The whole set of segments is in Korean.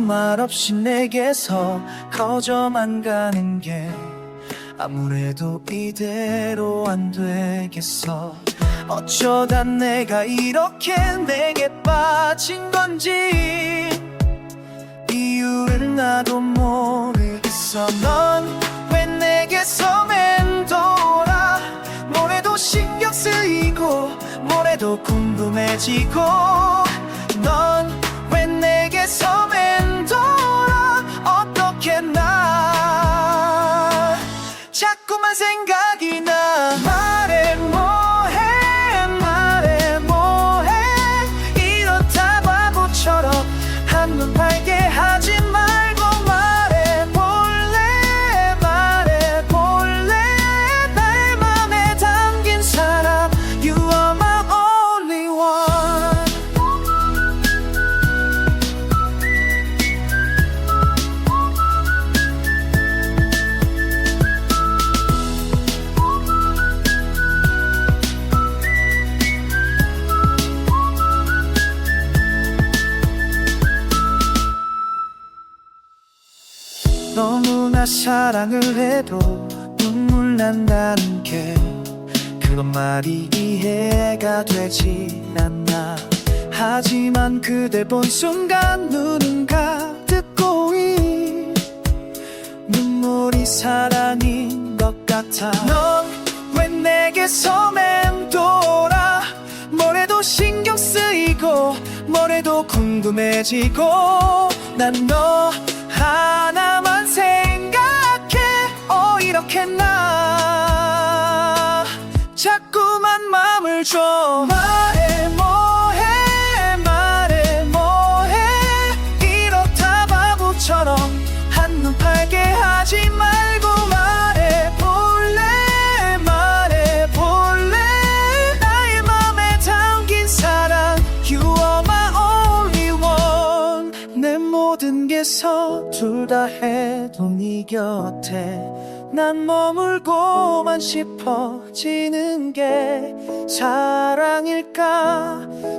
말 없이 내게서 커져만 가는 게 아무래도 이대로 안 되겠어. 어쩌다 내가 이렇게 내게 빠진 건지 이유를 나도 모르겠어. 넌 왜 내게서 맴돌아 뭐래도 신경 쓰이고 뭐래도 궁금해지고 생각이 너무나 사랑을 해도 눈물 난다는 게 그런 말이 이해가 되지 않나. 하지만 그댈 본 순간 눈은 가득 고이 눈물이 사랑인 것 같아. 넌 왜 내게서 맴돌아? 뭐래도 신경 쓰이고 뭐래도 궁금해지고. 난너 하나만 생각해. 어 이렇게 나 자꾸만 마음을 줘 내 모든 게 서툴다 해도 네 곁에 난 머물고만 싶어지는 게 사랑일까?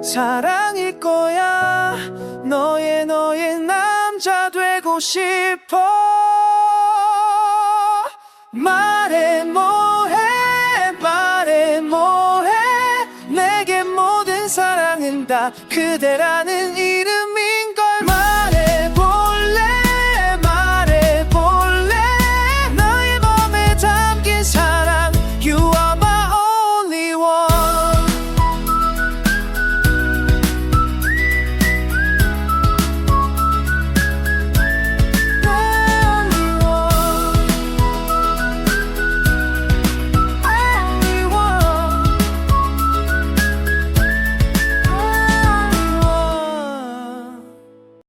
사랑일 거야. 너의 너의 남자 되고 싶어. 말해 뭐해? 말해 뭐해? 내게 모든 사랑은 다 그대라는 이름이